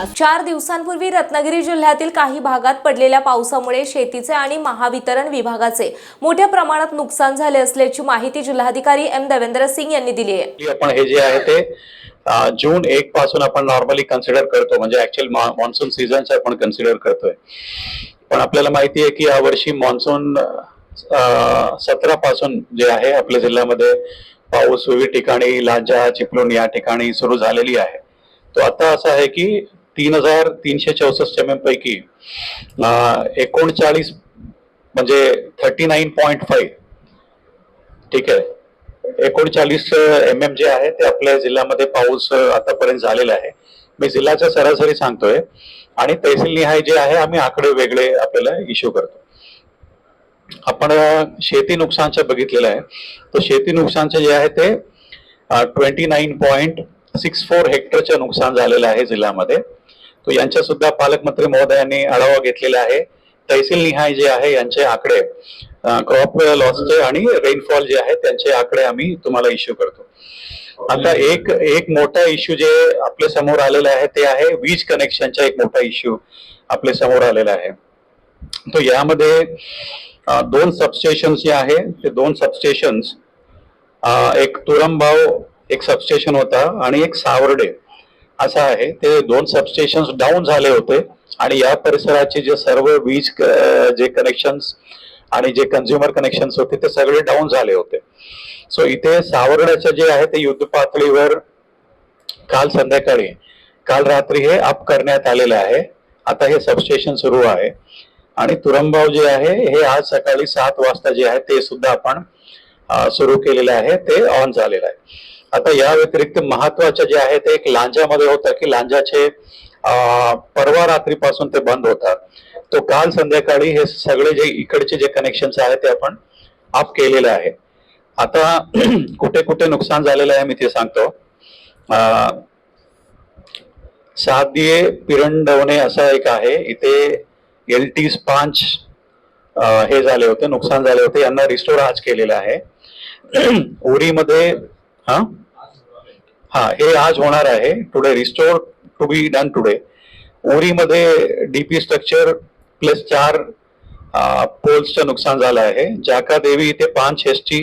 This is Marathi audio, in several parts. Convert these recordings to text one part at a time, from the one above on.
तास चार दिवसांपूर्वी रत्नागिरी जिल्ह्यातील काही भागात पडलेल्या पावसामुळे शेतीचे आणि महावितरण विभागाचे मोठ्या प्रमाणात नुकसान झाले असल्याची माहिती जिल्हाधिकारी एम देवेंद्र सिंग यांनी दिली आहे. आपण हे जे आहे ते जून एक पासून आपण नॉर्मली कन्सिडर करतो. म्हणजे ऍक्च्युअल मान्सून सीझन आपण कन्सिडर करतोय. पण आपल्याला माहिती आहे की यावर्षी मान्सून सतरा पासून जे आहे आपल्या जिल्ह्यामध्ये पाऊस विविध ठिकाणी लाजा चिपळूण या ठिकाणी सुरू झालेली आहे. तो आता असं आहे की तीन हजार तीनशे चौसष्ट एम एम पैकी एकोणचाळीस म्हणजे थर्टी नाईन पॉईंट फाईव्ह ठीक आहे. एकोणचाळीस एम एम जे आहे ते आपल्या जिल्ह्यामध्ये पाऊस आतापर्यंत झालेला आहे. मी जिल्ह्याचा सरासरी सांगतोय. आणि तहसील निहाय जे आहे आम्ही आकडे वेगळे आपल्याला इश्यू करतो. आपण शेती नुकसानचं बघितलेलं आहे. तर शेती नुकसानचं जे आहे ते twenty nine point six four हेक्टरचं नुकसान झालेलं आहे जिल्ह्यामध्ये. तो यांच्या सुद्धा पालकमंत्री महोदयांनी आढावा घेतलेला आहे. तहसील निहाय जे आहे यांचे आकडे क्रॉप लॉसचे आणि रेनफॉल जे आहे त्यांचे आकडे आम्ही तुम्हाला इश्यू करतो. आता एक एक मोठा इश्यू जे आपल्यासमोर आलेला आहे ते आहे वीज कनेक्शनचा एक मोठा इश्यू आपल्यासमोर आलेला आहे. तो यामध्ये दोन सबस्टेशन जे आहे ते दोन सबस्टेशन्स एक तुरंबाव एक सबस्टेशन होता आणि एक सावर्डे. असं आहे. ते दोन सबस्टेशन डाऊन झाले होते आणि या परिसराचे जे सर्व वीज जे कनेक्शन्स आणि जे कन्झ्युमर कनेक्शन्स होते ते सगळे डाऊन झाले होते. सो इथे सावरड्याचं जे आहे ते युद्ध पातळीवर काल संध्याकाळी काल रात्री हे अप करण्यात आलेलं आहे. आता हे सबस्टेशन सुरू आहे. आणि तुरंबाव जे आहे हे आज सकाळी सात वाजता जे आहे ते सुद्धा आपण सुरू केलेलं आहे. ते ऑन झालेलं आहे. आता या व्यतिरिक्त महत्वाचं जे आहे ते एक लांजामध्ये होतं की लांजाचे परवा रात्रीपासून ते बंद होतात तो काल संध्याकाळी हे सगळे जे इकडचे जे कनेक्शन आहेत ते आपण आप केलेले आहे. आता कुठे कुठे नुकसान झालेलं आहे मी ते सांगतो. अं, सादिये पिरंडवणे असं एक आहे. इथे एल टी पांच हे झाले होते नुकसान झाले होते. यांना रिस्टोर आज केलेलं आहे. उरीमध्ये हा? हा हे आज होणार आहे. Today restore to be done today उरीमध्ये D P structure plus चार पोल्सचं नुकसान झालं आहे. जाका देवी इथे पाच एस टी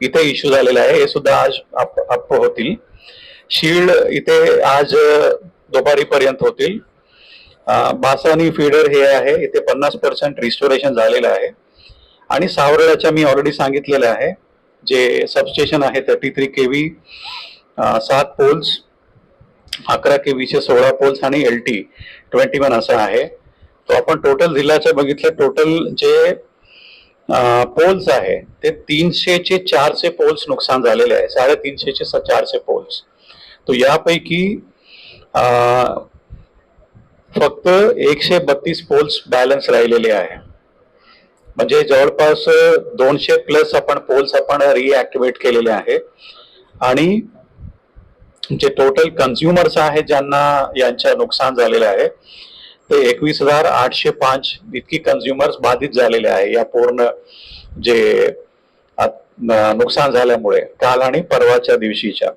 इथे इश्यू झालेला आहे. हे सुद्धा आज अप होतील. शील्ड इथे आज दुपारीपर्यंत होतील. बासानी फीडर हे आहे. इथे पन्नास पर्सेंट रिस्टोरेशन झालेलं आहे. आणि सावरळ्याच्या मी ऑलरेडी सांगितलेलं आहे. जे सबस्टेशन आहे थर्टी थ्री के व्ही सात पोल्स अकरा के वीसशे सोळा पोल्स आणि एल टी ट्वेंटी वन असं आहे. तो आपण टोटल जिल्ह्याचं बघितले टोटल जे पोल्स आहे ते तीनशेचे चारशे पोल्स नुकसान झालेले आहे. साडेतीनशेचे स- चारशे पोल्स. तो यापैकी फक्त एकशे बत्तीस पोल्स बॅलन्स राहिलेले आहे. म्हणजे जवळपास दोनशे प्लस आपण पोल्स आपण रिॲक्टिवेट केलेले आहे. आणि जे टोटल कन्झ्युमर्स आहेत ज्यांना यांच्या नुकसान झालेलं आहे ते एकवीस हजार आठशे पाच इतकी कन्झ्युमर्स बाधित झालेले आहे. या पूर्ण जे नुकसान झाल्यामुळे काल आणि परवाच्या दिवशीच्या.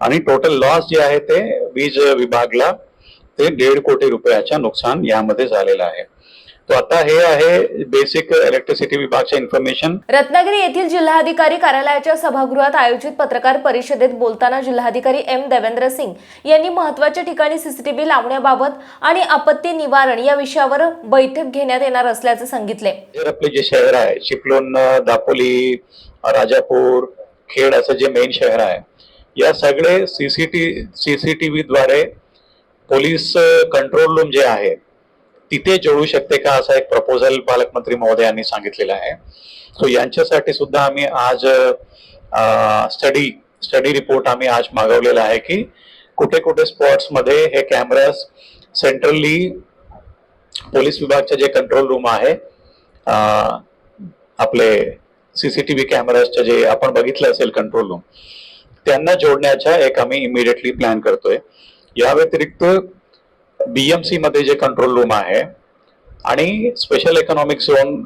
आणि टोटल लॉस जे आहे ते वीज विभागला ते दीड कोटी रुपयाच्या नुकसान यामध्ये झालेलं आहे. तो आता हे आहे बेसिक इलेक्ट्रिसिटी विभागच्या इन्फॉर्मेशन रत्नागिरी येथील जिल्हाधिकारी कार्यालयाच्या सभागृहात आयोजित पत्रकार परिषदेत बोलताना जिल्हाधिकारी एम देवेंद्र सिंग यांनी महत्त्वाच्या ठिकाणी सीसीटीव्ही लावण्याबाबत आणि आपत्ती निवारण या विषयावर बैठक घेण्यात येणार असल्याचे सांगितले. आपले जे शहर आहे चिपळूण दापोली राजापूर खेड असं जे मेन शहर आहे या सगळे C C T C C T V द्वारे पोलीस कंट्रोल रूम जे आहे तिथे जोडू शकते का असा एक प्रपोजल पालकमंत्री महोदयांनी सांगितलेला आहे. सो यांच्यासाठी सुद्धा आम्ही आज स्टडी स्टडी रिपोर्ट आम्ही आज मागवलेला आहे की कुठे कुठे स्पॉट्समध्ये हे कॅमेराज सेंट्रली पोलीस विभागचे जे कंट्रोल रूम आहे आपले सीसीटीव्ही कॅमेराजचे जे आपण बघितलं असेल कंट्रोल रूम त्यांना जोडण्याचा एक आम्ही इमिडिएटली प्लॅन करतोय. या व्यतिरिक्त बीएमसी मध्ये जे कंट्रोल रूम आहे आणि special economic zone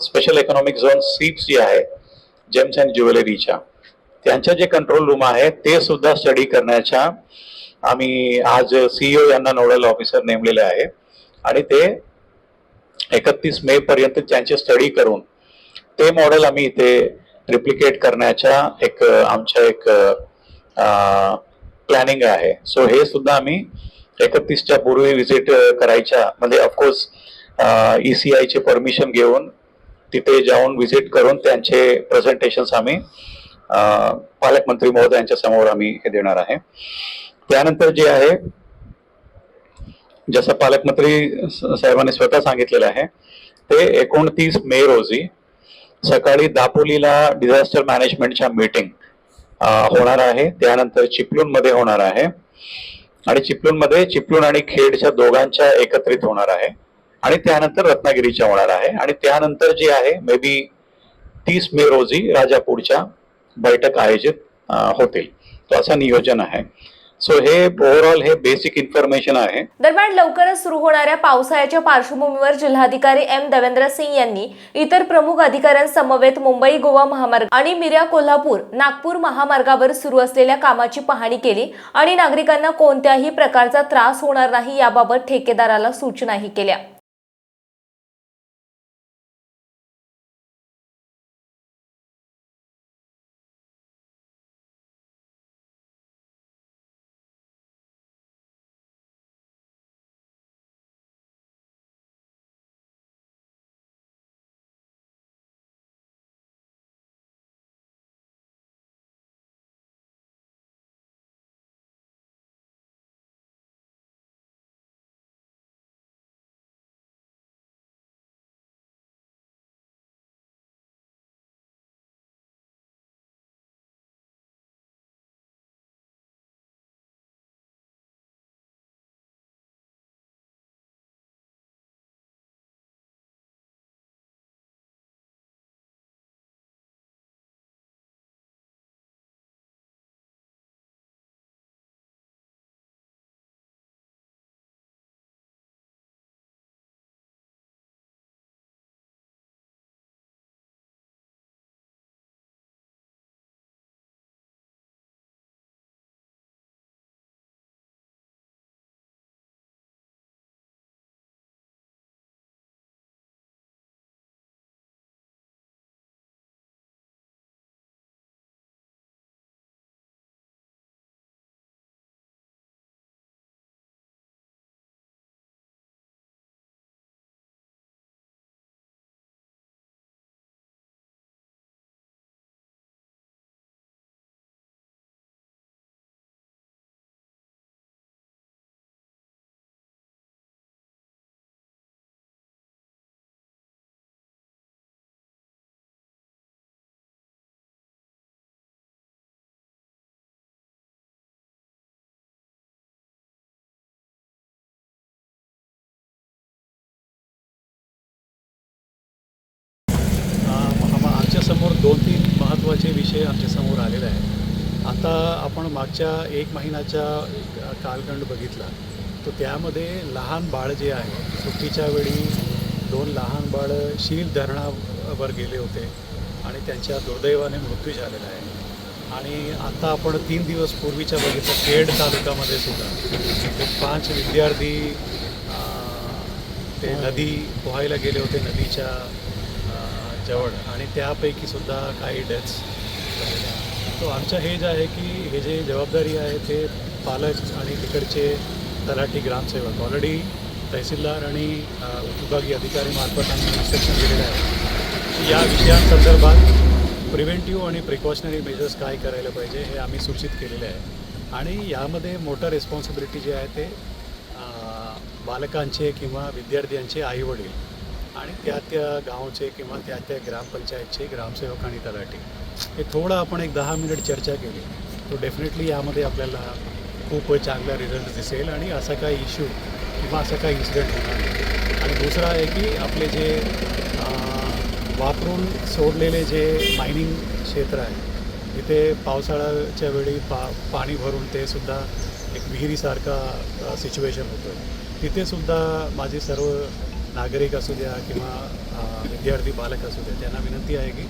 special economic zone seats जी आहे जेम्स अँड ज्वेलरीच्या त्यांच्या जे कंट्रोल रूम आहे ते सुद्धा स्टडी करण्याच्या आम्ही आज सीईओ यांना नोडल ऑफिसर नेमलेले आहे. आणि ते एकतीस मे पर्यंत त्यांचे स्टडी करून ते मॉडेल आम्ही इथे रिप्लिकेट करण्याच्या एक आमच्या एक प्लॅनिंग आहे. सो हे सुद्धा आम्ही एकतीसच्या पूर्वी व्हिजिट करायच्या. म्हणजे ऑफकोर्स ईसीआयचे परमिशन घेऊन तिथे जाऊन व्हिजिट करून त्यांचे प्रेझेंटेशन्स आम्ही पालकमंत्री महोदयांच्या समोर आम्ही हे देणार आहे. त्यानंतर जे आहे जसं पालकमंत्री साहेबांनी स्वतः सांगितलेलं आहे ते एकोणतीस मे रोजी सकाळी दापोलीला डिझास्टर मॅनेजमेंटच्या मीटिंग होणार आहे. त्यानंतर चिपलूनमध्ये होणार आहे. आणि चिपळूणमध्ये चिपळूण आणि खेडच्या दोघांच्या एकत्रित होणार आहे. आणि त्यानंतर रत्नागिरीच्या होणार आहे. आणि त्यानंतर जे आहे मे बी तीस मे रोजी राजापूरच्या बैठक आयोजित होतील. तो असं नियोजन आहे. सो हे ओव्हरऑल हे बेसिक इन्फॉर्मेशन आहे. दरम्यान लवकरच सुरू होणाऱ्या पावसाळ्याच्या पार्श्वभूमीवर जिल्हाधिकारी एम देवेंद्र सिंग यांनी इतर प्रमुख अधिकाऱ्यांसमवेत मुंबई गोवा महामार्ग आणि मिर्या कोल्हापूर नागपूर महामार्गावर सुरू असलेल्या कामाची पाहणी केली आणि नागरिकांना कोणत्याही प्रकारचा त्रास होणार नाही याबाबत ठेकेदाराला सूचनाही केल्या. दोन तीन महत्त्वाचे विषय आमच्यासमोर आलेले आहेत. आता आपण मागच्या एक महिन्याचा कालखंड बघितला तर त्यामध्ये लहान बाळ जे आहे सुट्टीच्या वेळी दोन लहान बाळ शील धरणावर गेले होते आणि त्यांच्या दुर्दैवाने मृत्यू झालेला आहे. आणि आता आपण तीन दिवस पूर्वीच्या बघितलं खेड तालुक्यामध्ये सुद्धा. ते पाच विद्यार्थी ते नदी पोहायला गेले होते नदीच्या जवळ आणि त्यापैकी सुद्धा काही डेथ्स तो आमचं हे जे आहे की हे जे जबाबदारी आहे ते पालक आणि तिकडचे तलाठी ग्रामसेवक. ऑलरेडी तहसीलदार आणि अं, अधिकारी अधिकारीमार्फत आम्ही इन्स्ट्रक्शन दिलेलं आहे. की या विषयांसंदर्भात प्रिव्हेंटिव्ह आणि प्रिकॉशनरी मेजर्स काय करायला पाहिजे हे आम्ही सूचित केलेले आहे. आणि यामध्ये मोठं रिस्पॉन्सिबिलिटी जे आहे ते बालकांचे किंवा विद्यार्थ्यांचे आईवडील. आणि त्या त्या गावचे किंवा त्या त्या ग्रामपंचायतचे ग्रामसेवक आणि तलाठी हे थोडं आपण एक दहा मिनिट चर्चा केली. तो डेफिनेटली यामध्ये आपल्याला खूप चांगला रिझल्ट दिसेल आणि असा काही इश्यू किंवा असा काही इन्सिडेंट होणार नाही. आणि दुसरा आहे की आपले जे वापरून सोडलेले जे मायनिंग क्षेत्र आहे तिथे पावसाळ्याच्या वेळी पा पाणी भरून ते सुद्धा एक विहिरीसारखा सिच्युएशन होतो तिथेसुद्धा माझी माझे सर्व नागरिक असू द्या किंवा विद्यार्थी बालक असू द्या त्यांना विनंती आहे की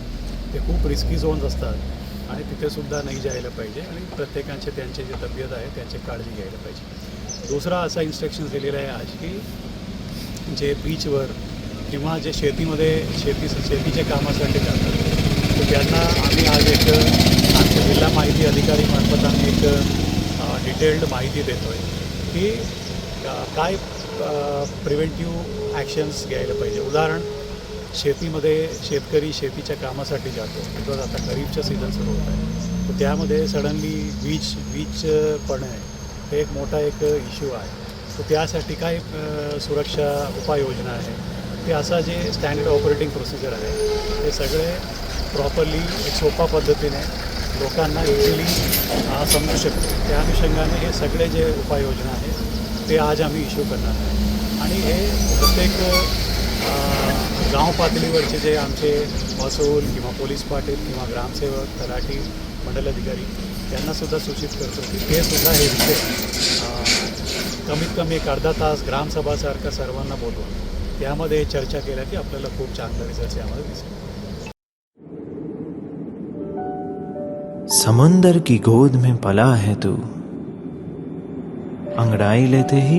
ते खूप रिस्की झोन्स असतात आणि तिथेसुद्धा नाही जायला पाहिजे आणि प्रत्येकांचे त्यांचे जे तब्येत आहे त्यांची काळजी घ्यायला पाहिजे. दुसरा असा इन्स्ट्रक्शन्स दिलेला आहे आज की जे बीचवर किंवा जे शेतीमध्ये शेती शेतीच्या कामासाठी जातात तर त्यांना आम्ही आज एक आमच्या जिल्हा माहिती अधिकारी मार्फत आम्ही एक डिटेल्ड माहिती देतो आहे की काय प्रिव्हेंटिव्ह ॲक्शन्स घ्यायला पाहिजे. उदाहरण शेतीमध्ये शेतकरी शेतीच्या कामासाठी जातो. बिकॉज आता गरीबचं सीझन सुरू होत आहे. तर त्यामध्ये सडनली वीज वीज पडणे हे एक मोठा एक इश्यू आहे. तर त्यासाठी काय सुरक्षा उपाययोजना आहे? ते असा जे स्टँडर्ड ऑपरेटिंग प्रोसिजर आहे ते सगळे प्रॉपरली एक सोपा पद्धतीने लोकांना इझिली समजू शकतो. त्या अनुषंगाने हे सगळे जे उपाययोजना आहेत ते आज आम्ही इश्यू करणार आहे आणि हे प्रत्येक गाव पातळीवरचे जे आमचे महसूल किंवा पोलीस पाटील किंवा ग्रामसेवक तलाठी मंडलाधिकारी त्यांनासुद्धा सूचित करतो की ते सुद्धा हे विषय कमीत कमी एक अर्धा तास ग्रामसभासारखं सर्वांना बोलवा. त्यामध्ये चर्चा केल्या की आपल्याला खूप चांगला रिझल्ट यामध्ये दिसेल. समंदर की गोद में पला है तू. अंगड़ाई लेते ही